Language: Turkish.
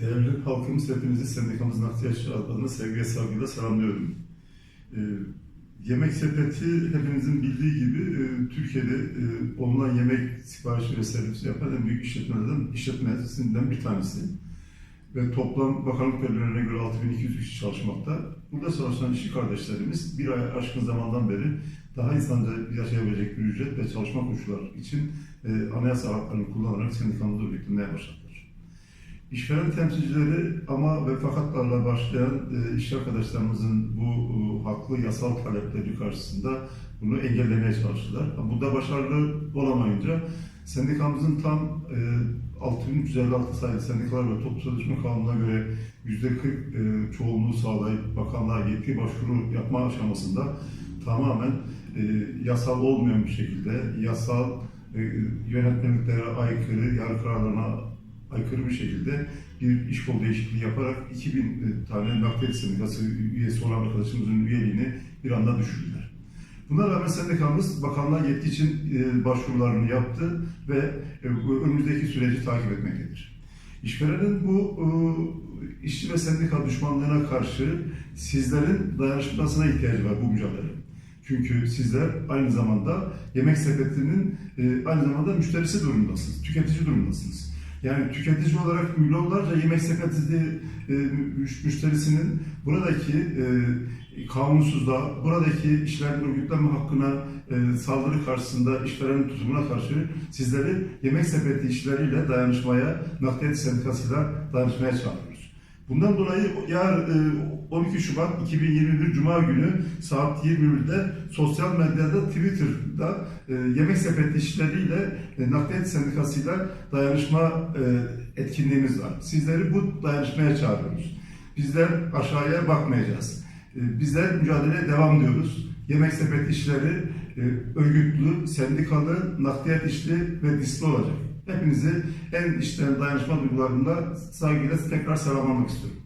Değerli halkımız hepinizi sendikamızın ihtiyaçları adına sevgiye saygıyla selamlıyorum. Ee, yemek sepeti hepinizin bildiği gibi e, Türkiye'de e, online yemek siparişi ve servisi yapan en büyük işletmelerden, işletmesinden bir tanesi. Ve toplam bakanlık verilerine göre 6200 kişi çalışmakta. Burada çalışan işçi kardeşlerimiz bir ay aşkın zamandan beri daha insanca yaşayabilecek bir ücret ve çalışma koşulları için e, anayasa haklarını kullanarak sendikamızda örgütlenmeye başladılar. İşveren temsilcileri ama ve fakatlarla başlayan e, işçi arkadaşlarımızın bu e, haklı yasal talepleri karşısında bunu engellemeye çalıştılar. Bu da başarılı olamayınca sendikamızın tam e, 6356 sayılı sendikalar ve toplu sözleşme kanununa göre %40 e, çoğunluğu sağlayıp bakanlığa yetki başvuru yapma aşamasında tamamen e, yasal olmayan bir şekilde yasal e, yönetmeliklere aykırı, yargı kararlarına aykırı bir şekilde bir iş kolu değişikliği yaparak 2000 tane nakliyat sendikası üyesi olan arkadaşımızın üyeliğini bir anda düşürdüler. Buna rağmen sendikamız bakanlığa yetki için e, başvurularını yaptı ve e, önümüzdeki süreci takip etmektedir. İşverenin bu e, işçi ve sendika düşmanlığına karşı sizlerin dayanışmasına ihtiyacı var bu mücadele. Çünkü sizler aynı zamanda yemek sepetinin e, aynı zamanda müşterisi durumundasınız, tüketici durumundasınız. Yani tüketici olarak milyonlarca yemek sepeti e, müş- müşterisinin buradaki e, buradaki işlerin örgütlenme hakkına e, saldırı karşısında işverenin tutumuna karşı sizleri yemek sepeti işleriyle dayanışmaya, nakliyat sendikasıyla dayanışmaya çağırıyoruz. Bundan dolayı yarın e, 12 Şubat 2021 Cuma günü saat 21'de sosyal medyada Twitter'da e, yemek sepeti işleriyle e, nakliyat sendikasıyla dayanışma e, etkinliğimiz var. Sizleri bu dayanışmaya çağırıyoruz. Bizler aşağıya bakmayacağız. E, bizler mücadeleye devam diyoruz. Yemek sepeti işleri e, örgütlü, sendikalı, nakliyat işli ve disli olacak. Hepinizi en içten dayanışma duygularında saygıyla tekrar selamlamak istiyorum.